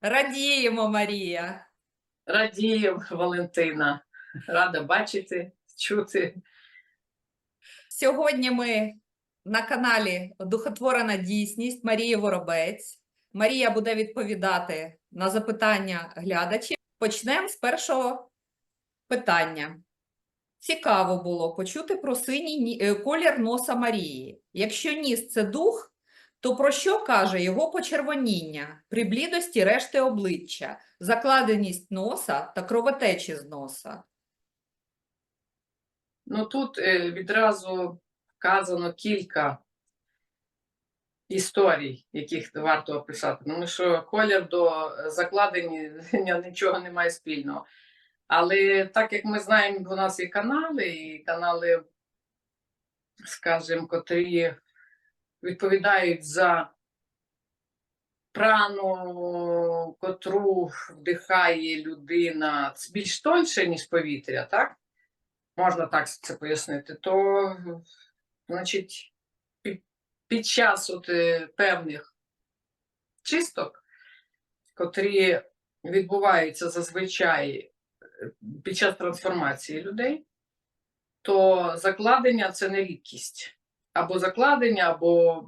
Радіємо, Марія. Радію, Валентина. Рада бачити, чути. Сьогодні ми на каналі Духотворена дійсність Марії Воробець. Марія буде відповідати на запитання глядачів. Почнемо з першого питання. Цікаво було почути про синій е, колір носа Марії. Якщо ніс це дух, то про що каже його почервоніння при блідості решти обличчя, закладеність носа та кровотечі з носа? Ну тут е, відразу вказано кілька історій, яких варто описати. Тому що колір до закладення нічого не має спільного. Але так як ми знаємо, у нас є канали, і канали, скажімо, котрі відповідають за прану, котру вдихає людина більш тоньше, ніж повітря, так? Можна так це пояснити, то, значить, під, час от, е, певних чисток, котрі відбуваються зазвичай е, під час трансформації людей, то закладення це не рідкість. Або закладення, або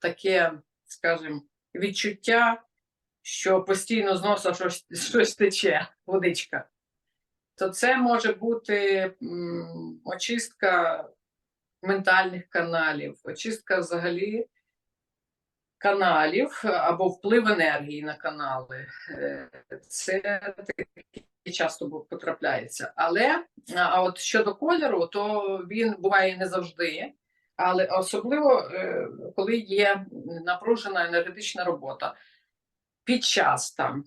таке, скажімо, відчуття, що постійно з носа щось, щось тече, водичка то це може бути очистка ментальних каналів, очистка взагалі каналів або вплив енергії на канали. Е, Це таке часто потрапляється. Але а от щодо кольору, то він буває не завжди. Але особливо, е, коли є напружена енергетична робота під час там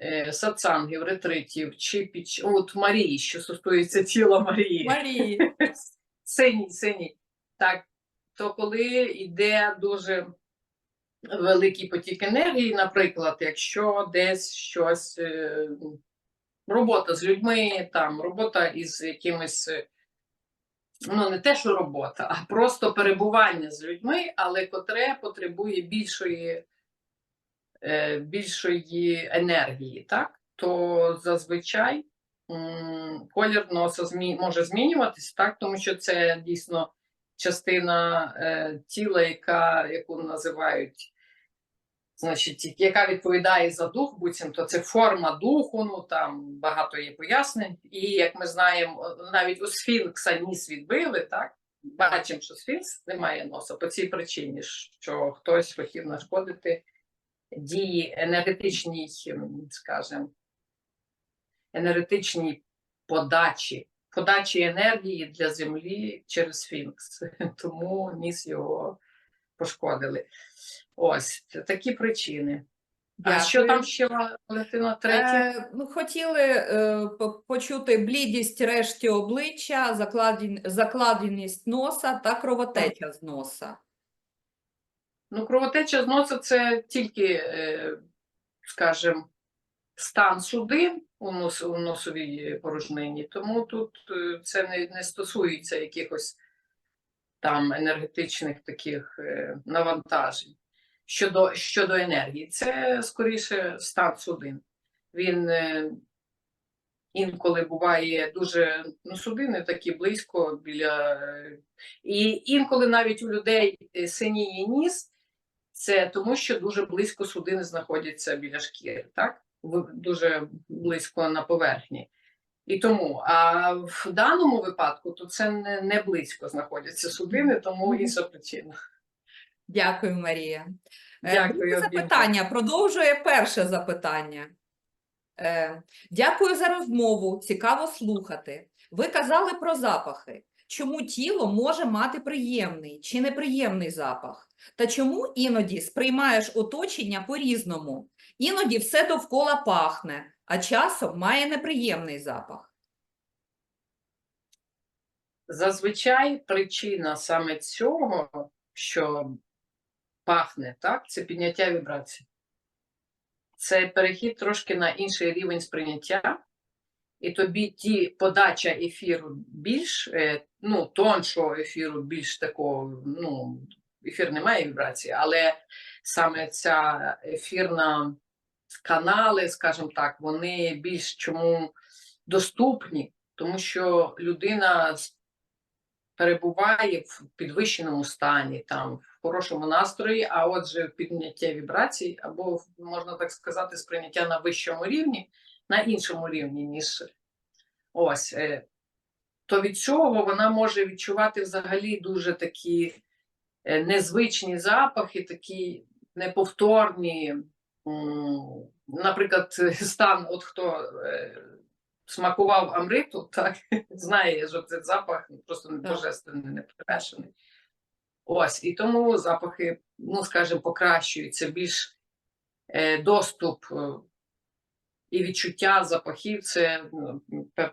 е, сатсангів, ретритів, чи під от Марії, що стосується тіла Марії, Марії. синій, синій. Так, то коли йде дуже великий потік енергії, наприклад, якщо десь щось, е, робота з людьми, там, робота із якимось. Ну, не те, що робота, а просто перебування з людьми, але котре потребує більшої е, більшої енергії, так? то зазвичай колір носа змі... може змінюватись, так? тому що це дійсно частина е, тіла, яка, яку називають, значить, яка відповідає за дух, буцімто це форма духу, ну там багато є пояснень. І як ми знаємо, навіть у сфінкса ніс відбили, так? Бачимо, що сфінкс не має носа по цій причині, що хтось хотів нашкодити дії енергетичній, скажімо, енергетичній подачі, подачі енергії для землі через сфінкс. Тому ніс його пошкодили. Ось це такі причини. А що там ще Валентина третє? Е, ну, хотіли е, почути блідість решті обличчя, закладеність носа та кровотеча з носа. Ну, кровотеча з носа це тільки, е, скажімо, стан судин у, нос, у носовій порожнині, тому тут е, це не, не стосується якихось там енергетичних таких е, навантажень. Щодо, щодо енергії, це скоріше стан судин. Він е, інколи буває дуже ну, судини такі близько біля. І інколи навіть у людей е, синіє ніс, це тому, що дуже близько судини знаходяться біля шкіри, так? Дуже близько на поверхні. І тому, а в даному випадку, то це не, не близько знаходяться судини, тому інша причина. Дякую, Марія. Е, Дякую, запитання продовжує перше запитання. Е, Дякую за розмову. Цікаво слухати. Ви казали про запахи. Чому тіло може мати приємний чи неприємний запах? Та чому іноді сприймаєш оточення по-різному? Іноді все довкола пахне, а часом має неприємний запах. Зазвичай причина саме цього, що пахне, так, це підняття вібрацій. Це перехід трошки на інший рівень сприйняття, і тобі ті подача ефіру більш е, ну, тоншого ефіру, більш такого, ну, ефір не має вібрації, але саме ця ефірна канали, скажімо так, вони більш чому доступні, тому що людина перебуває в підвищеному стані, там в хорошому настрої, а отже, підняття вібрацій, або можна так сказати, сприйняття на вищому рівні, на іншому рівні, ніж ось. е, То від цього вона може відчувати взагалі дуже такі е, незвичні запахи, такі неповторні. Наприклад, стан, от хто е, смакував амриту, так знає, що цей запах просто не божественний, не прикрашений. Ось, і тому запахи, ну скажімо, покращуються більш е, доступ е, і відчуття запахів це ну,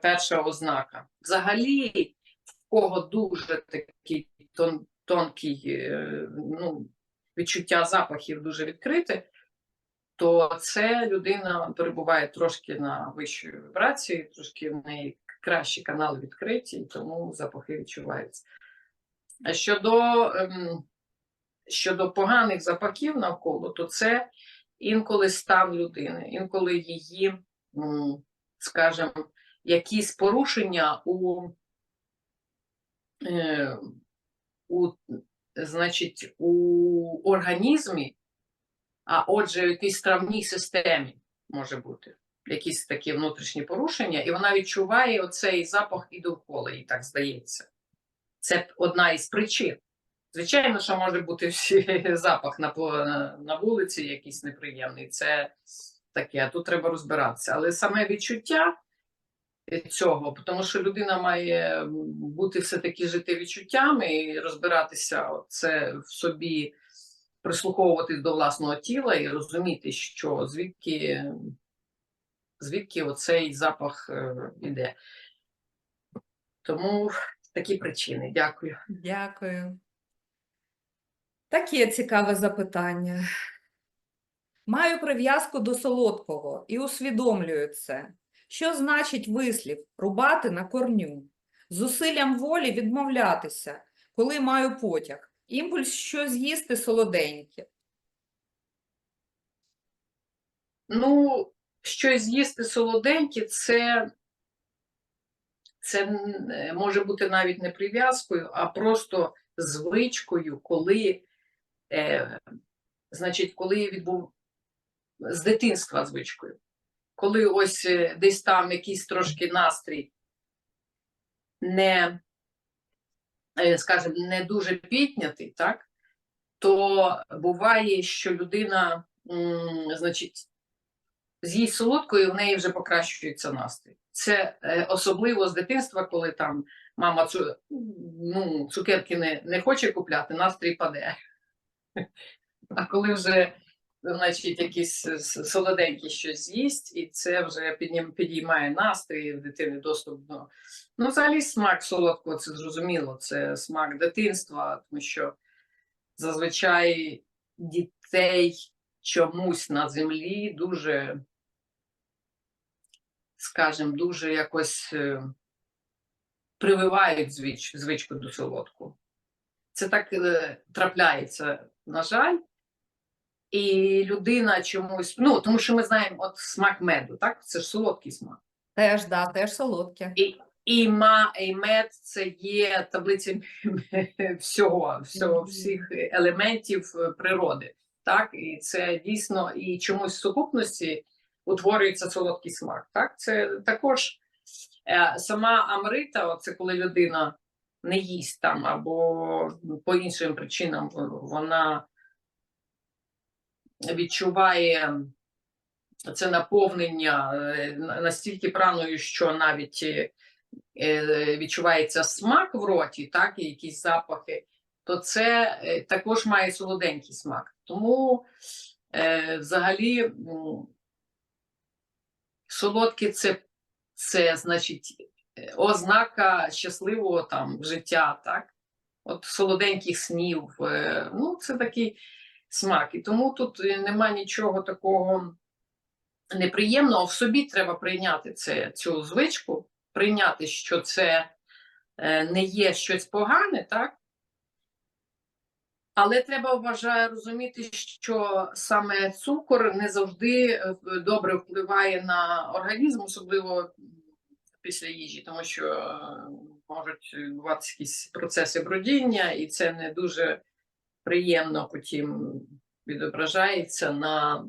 перша ознака. Взагалі, в кого дуже такий тон, тонкий ну, відчуття запахів дуже відкрите, то це людина перебуває трошки на вищій вібрації, трошки в неї кращі канали відкриті, і тому запахи відчуваються. Щодо, ем, щодо поганих запахів навколо, то це інколи стан людини, інколи її, скажімо, якісь порушення у, е, у, значить, у організмі, а отже, в якійсь травній системі може бути якісь такі внутрішні порушення, і вона відчуває оцей запах і довкола, їй так здається. Це одна із причин. Звичайно, що може бути всі запах на, на, вулиці якийсь неприємний. Це таке, а тут треба розбиратися. Але саме відчуття цього, тому що людина має бути все-таки жити відчуттями і розбиратися це в собі, прислуховуватись до власного тіла і розуміти, що звідки, звідки оцей запах е, іде. Тому такі причини. Дякую. Дякую. Таке цікаве запитання. Маю прив'язку до солодкого і усвідомлюю це. Що значить вислів рубати на корню? Зусиллям волі відмовлятися, коли маю потяг. Імпульс що з'їсти солоденьке. Ну, щось з'їсти солоденьке, це, це може бути навіть не прив'язкою, а просто звичкою, коли, е, значить, коли відбув з дитинства звичкою. Коли ось е, десь там якийсь трошки настрій не, скажімо, не дуже піднятий, так, то буває, що людина, м, значить, з'їсть солодкою, в неї вже покращується настрій. Це е, особливо з дитинства, коли там мама цу, ну, цукерки не, не хоче купляти, настрій паде. А коли вже, значить, якісь солоденькі щось з'їсть, і це вже підіймає настрій дитини доступ до. Ну, взагалі, смак солодкого, це зрозуміло, це смак дитинства, тому що зазвичай дітей чомусь на землі дуже, скажімо, дуже якось е, прививають звич, звичку до солодкого. Це так е, трапляється, на жаль. І людина чомусь, ну тому що ми знаємо от смак меду, так? Це ж солодкий смак. Теж, да, теж солодке. І, ма, і мед це є таблиця всього, всього, всіх елементів е, природи. Так, і це дійсно і чомусь в сукупності утворюється солодкий смак. Так, це також е, сама амрита, це коли людина не їсть там або по іншим причинам вона відчуває це наповнення е, настільки праною, що навіть е, е, відчувається смак в роті, так, і якісь запахи, то це також має солоденький смак. Тому взагалі солодке це, це значить ознака щасливого там життя, так? От солоденьких снів. Ну, це такий смак. І тому тут е, нема нічого такого неприємного. В собі треба прийняти це, цю звичку, прийняти, що це е, не є щось погане, так? Але треба вважає розуміти, що саме цукор не завжди е, добре впливає на організм, особливо після їжі, тому що можуть відбуватися якісь процеси бродіння, і це не дуже приємно потім відображається на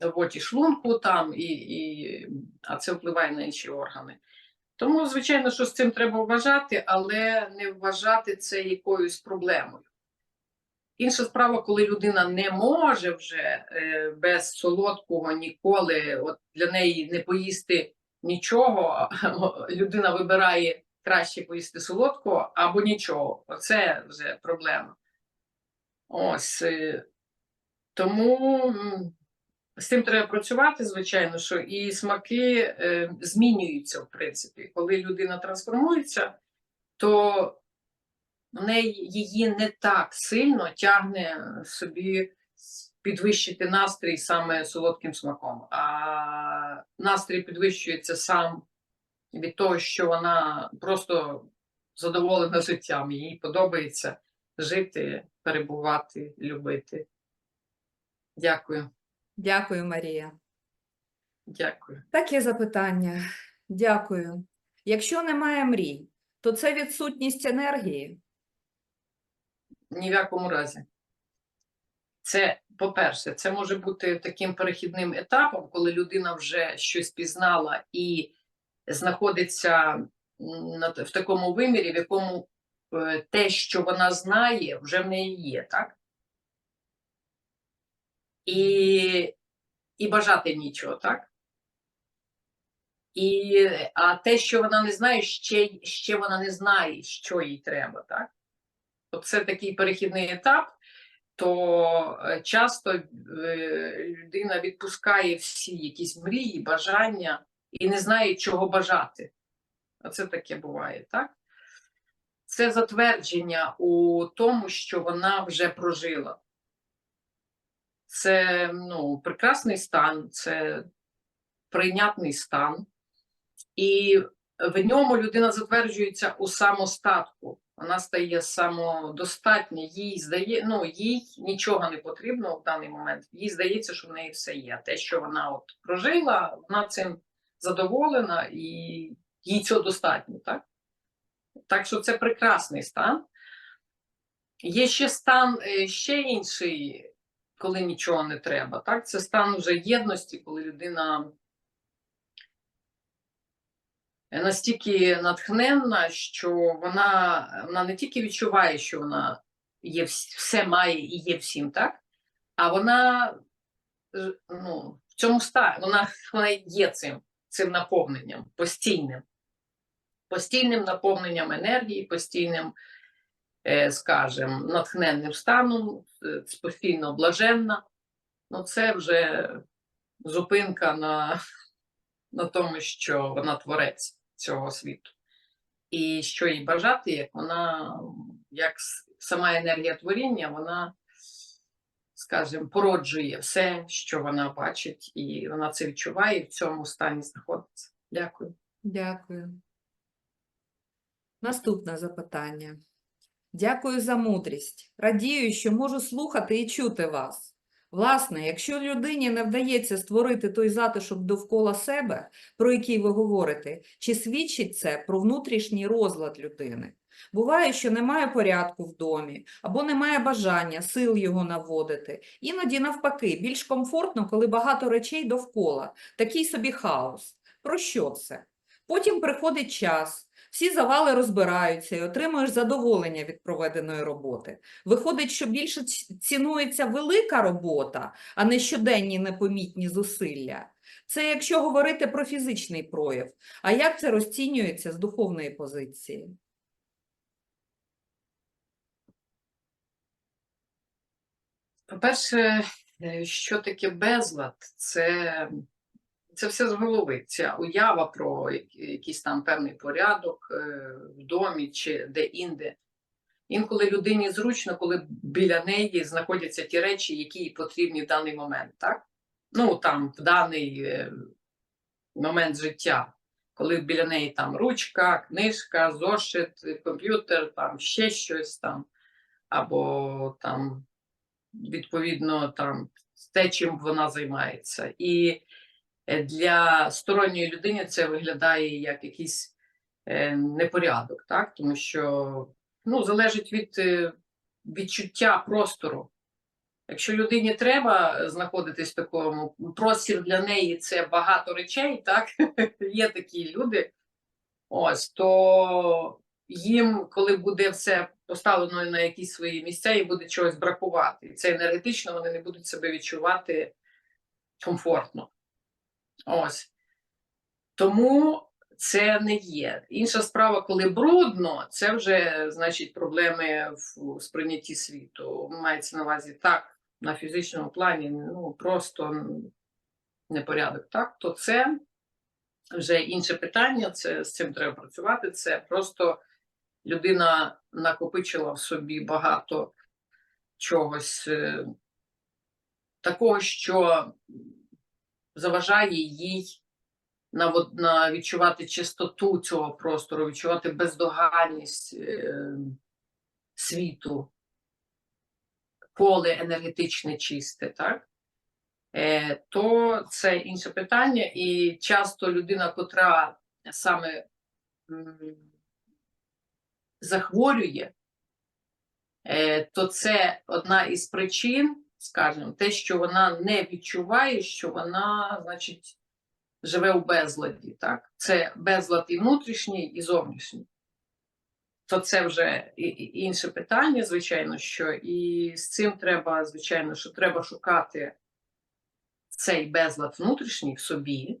роботі шлунку там, і, і, а це впливає на інші органи. Тому, звичайно, що з цим треба вважати, але не вважати це якоюсь проблемою. Інша справа, коли людина не може вже е, без солодкого ніколи, от для неї не поїсти нічого, людина вибирає краще поїсти солодкого або нічого. Оце вже проблема. Ось. е, Тому з цим треба працювати, звичайно, що і смаки е, змінюються, в принципі. Коли людина трансформується, то в неї її не так сильно тягне собі підвищити настрій саме солодким смаком. А настрій підвищується сам від того, що вона просто задоволена життям. Їй подобається жити, перебувати, любити. Дякую. Дякую, Марія. Дякую. Таке запитання. Дякую. Якщо немає мрій, то це відсутність енергії. Ні в якому разі. Це, по-перше, це може бути таким перехідним етапом, коли людина вже щось пізнала і знаходиться в такому вимірі, в якому те, що вона знає, вже в неї є, так? І, і бажати нічого, так? І, а те, що вона не знає, ще, ще вона не знає, що їй треба, так? Оце такий перехідний етап, то е, часто е, людина відпускає всі якісь мрії, бажання і не знає, чого бажати. Оце таке буває, так? Це затвердження у тому, що вона вже прожила. Це ну, прекрасний стан, це прийнятний стан. І в ньому людина затверджується у самостатку. Вона стає самодостатня, їй здає, ну їй нічого не потрібно в даний момент. Їй здається, що в неї все є. Те, що вона от прожила, вона цим задоволена і їй цього достатньо, так? Так що це прекрасний стан. Є ще стан е, ще інший, коли нічого не треба. Так? Це стан вже єдності, коли людина настільки натхненна, що вона, вона не тільки відчуває, що вона є, все має і є всім, так? А вона ну, в цьому стані, вона, вона є цим, цим наповненням постійним. Постійним наповненням енергії, постійним, е, скажімо, натхненним станом, е, постійно блаженна. Ну, це вже зупинка на, на тому, що вона творець цього світу. І що їй бажати, як вона, як сама енергія творіння, вона, скажімо, породжує все, що вона бачить, і вона це відчуває і в цьому стані знаходиться. Дякую. Дякую. Наступне запитання. Дякую за мудрість. Радію, що можу слухати і чути вас. Власне, якщо людині не вдається створити той затишок довкола себе, про який ви говорите, чи свідчить це про внутрішній розлад людини? Буває, що немає порядку в домі, або немає бажання, сил його наводити. Іноді навпаки, більш комфортно, коли багато речей довкола, такий собі хаос. Про що це? Потім приходить час, всі завали розбираються і отримуєш задоволення від проведеної роботи. Виходить, що більше цінується велика робота, а не щоденні непомітні зусилля. Це якщо говорити про фізичний прояв. А як це розцінюється з духовної позиції? По-перше, е, що таке безлад? Це, це все з голови. Ця уява про якийсь там певний порядок е, в домі чи де-інде. Інколи людині зручно, коли біля неї знаходяться ті речі, які їй потрібні в даний момент, так? Ну, там, в даний е, момент життя, коли біля неї там ручка, книжка, зошит, комп'ютер, там ще щось там. або там відповідно там те, чим вона займається. І для сторонньої людини це виглядає як якийсь е, непорядок, так? тому що ну, залежить від е, відчуття простору. Якщо людині треба знаходитись в такому, простір для неї це багато речей, так? Є такі люди. Ось, то їм, коли буде все поставлено на якісь свої місця, і буде чогось бракувати. І це енергетично вони не будуть себе відчувати комфортно. Ось. Тому це не є. Інша справа, коли брудно, це вже значить проблеми в сприйнятті світу. Мається на увазі так, на фізичному плані, ну просто непорядок, так, то це вже інше питання, це з цим треба працювати. Це просто людина накопичила в собі багато чогось е, такого, що заважає їй на, на відчувати чистоту цього простору, відчувати бездоганність е, світу, поле енергетичне чисте, так? Е, то це інше питання, і часто людина, котра саме захворює, е, то це одна із причин, скажімо, те, що вона не відчуває, що вона, значить, живе у безладі. Так? Це безлад і внутрішній, і зовнішній. То це вже інше питання, звичайно, що і з цим треба, звичайно, що треба шукати цей безлад внутрішній в собі,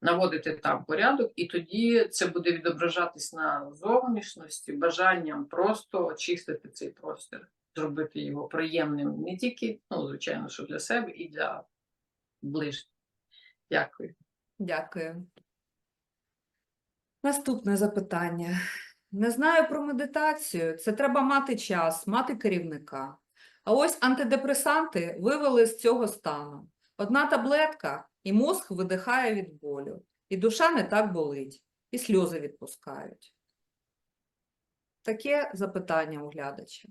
наводити там порядок, і тоді це буде відображатись на зовнішності, бажанням просто очистити цей простір, зробити його приємним не тільки, ну, звичайно, що для себе, і для ближніх. Дякую. Дякую. Наступне запитання. Не знаю про медитацію. Це треба мати час, мати керівника. А ось антидепресанти вивели з цього стану. Одна таблетка, і мозг видихає від болю, і душа не так болить, і сльози відпускають. Таке запитання у глядача.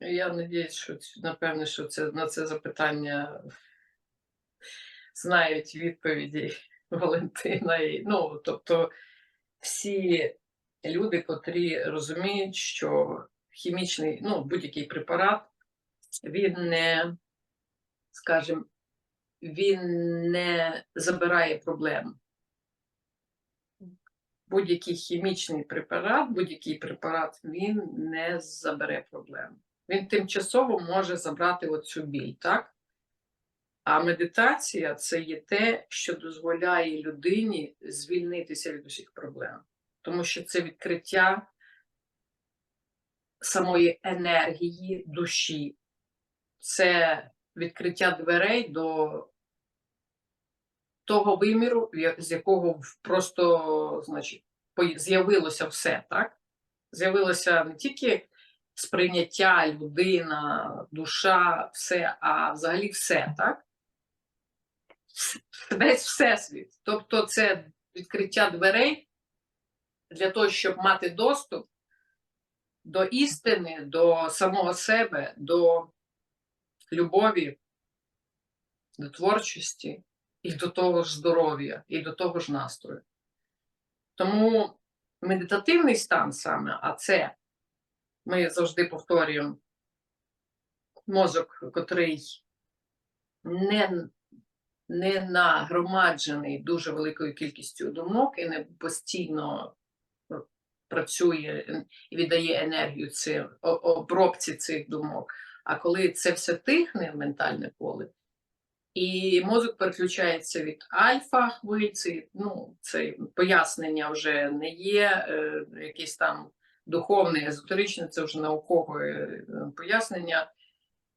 Я надіюсь, що напевне, що це на це запитання знають відповіді Валентина. І, ну, тобто, всі люди, котрі розуміють, що хімічний, ну, будь-який препарат, він не, скажімо, він не забирає проблем. Будь-який хімічний препарат, будь-який препарат, він не забере проблем. Він тимчасово може забрати оцю біль, так? А медитація це є те, що дозволяє людині звільнитися від усіх проблем. Тому що це відкриття самої енергії душі, це відкриття дверей до того виміру, з якого просто, значить, з'явилося все, так? З'явилося не тільки сприйняття, людина, душа, все, а взагалі все, так? Весь всесвіт. Тобто це відкриття дверей для того, щоб мати доступ до істини, до самого себе, до любові, до творчості і до того ж здоров'я, і до того ж настрою. Тому медитативний стан саме, а це ми завжди повторюємо мозок, котрий не, не нагромаджений дуже великою кількістю думок і не постійно ну, працює і віддає енергію цим обробці цих думок. А коли це все тихне в ментальне поле, і мозок переключається від альфа хвильці, ну, це пояснення вже не є е, якесь там духовне, езотеричне, це вже наукове е, пояснення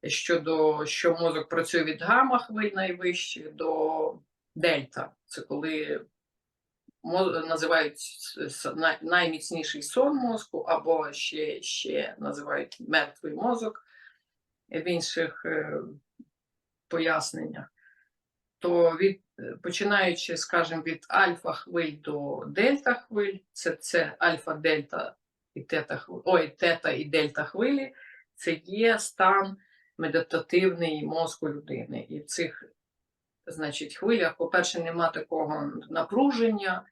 щодо що мозок працює від гамма хвиль найвищих до дельта. Це коли називають найміцніший сон мозку, або ще, ще називають мертвий мозок в інших е, поясненнях. То від, починаючи, скажімо, від альфа хвиль до дельта хвиль, це, це альфа-дельта і тета, ой, тета і дельта хвилі це є стан медитативний мозку людини. І в цих значить, хвилях, по-перше, нема такого напруження,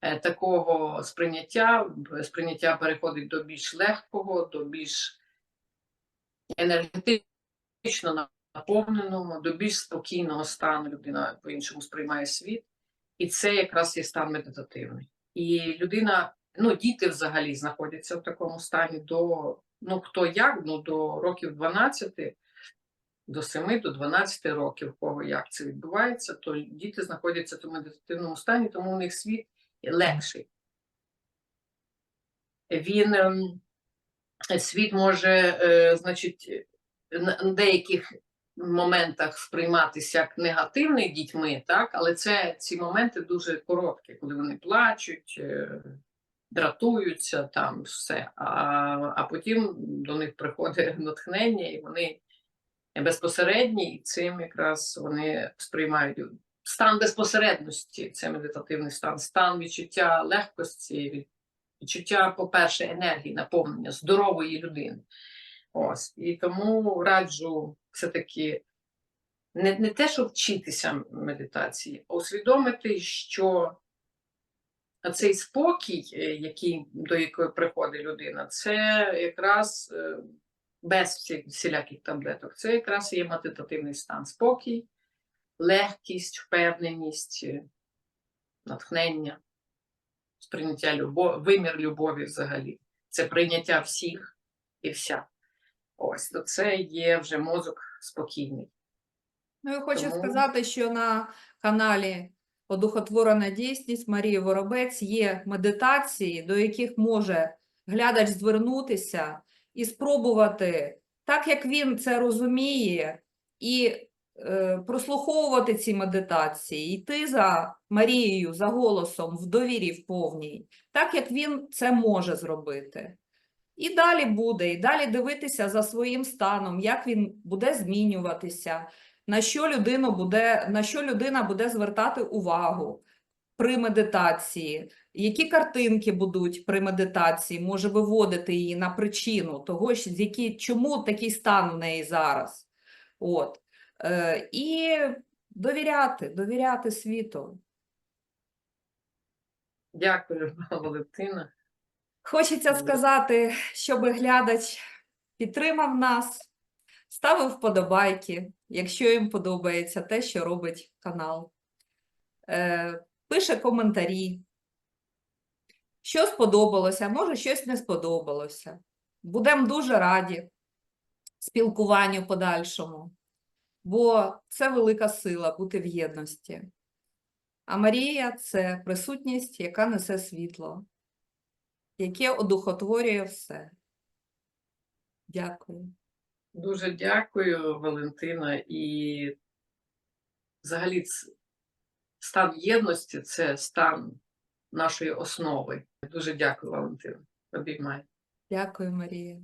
е, такого сприйняття. Сприйняття переходить до більш легкого, до більш енергетично наповненого, до більш спокійного стану людина по-іншому сприймає світ. І це якраз є стан медитативний. І людина, ну, діти взагалі знаходяться в такому стані до, ну, хто як, ну, до років 12, до 7, до 12 років, кого як це відбувається, то діти знаходяться в тому медитативному стані, тому у них світ легший. Він ем, світ може, е, значить, на деяких моментах сприйматися як негативний дітьми, так, але це ці моменти дуже короткі, коли вони плачуть, е, дратуються, там все. А, а потім до них приходить натхнення, і вони безпосередні, і цим якраз вони сприймають стан безпосередності, це медитативний стан, стан відчуття легкості, відчуття, по-перше, енергії, наповнення здорової людини. Ось. І тому раджу все-таки не, не те, щоб вчитися медитації, а усвідомити, що цей спокій, е, який, до якої приходить людина, це якраз е, без всі- всіляких таблеток, це якраз є медитативний стан. Спокій, легкість, впевненість, е, натхнення, сприйняття любові, вимір любові взагалі. Це прийняття всіх і вся. Ось, то це є вже мозок спокійний. Ну, я хочу Тому- сказати, що на каналі Одухотворена дійсність Марії Воробець є медитації, до яких може глядач звернутися і спробувати, так як він це розуміє, і е, прослуховувати ці медитації, йти за Марією, за голосом в довірі в повній, так як він це може зробити. І далі буде, і далі дивитися за своїм станом, як він буде змінюватися, на що людину буде, на що людина буде звертати увагу при медитації, які картинки будуть при медитації, може виводити її на причину того, з які, чому такий стан в неї зараз. От. Е, і довіряти, довіряти світу. Дякую, Валентина. Хочеться сказати, щоб глядач підтримав нас, ставив вподобайки, якщо їм подобається те, що робить канал. Е, пише коментарі, що сподобалося, може щось не сподобалося. Будемо дуже раді спілкуванню подальшому, бо це велика сила бути в єдності. А Марія це присутність, яка несе світло яке одухотворює все. Дякую. Дуже дякую, Валентина. І взагалі стан єдності це стан нашої основи. Дуже дякую, Валентина. Обіймаю. Дякую, Марія.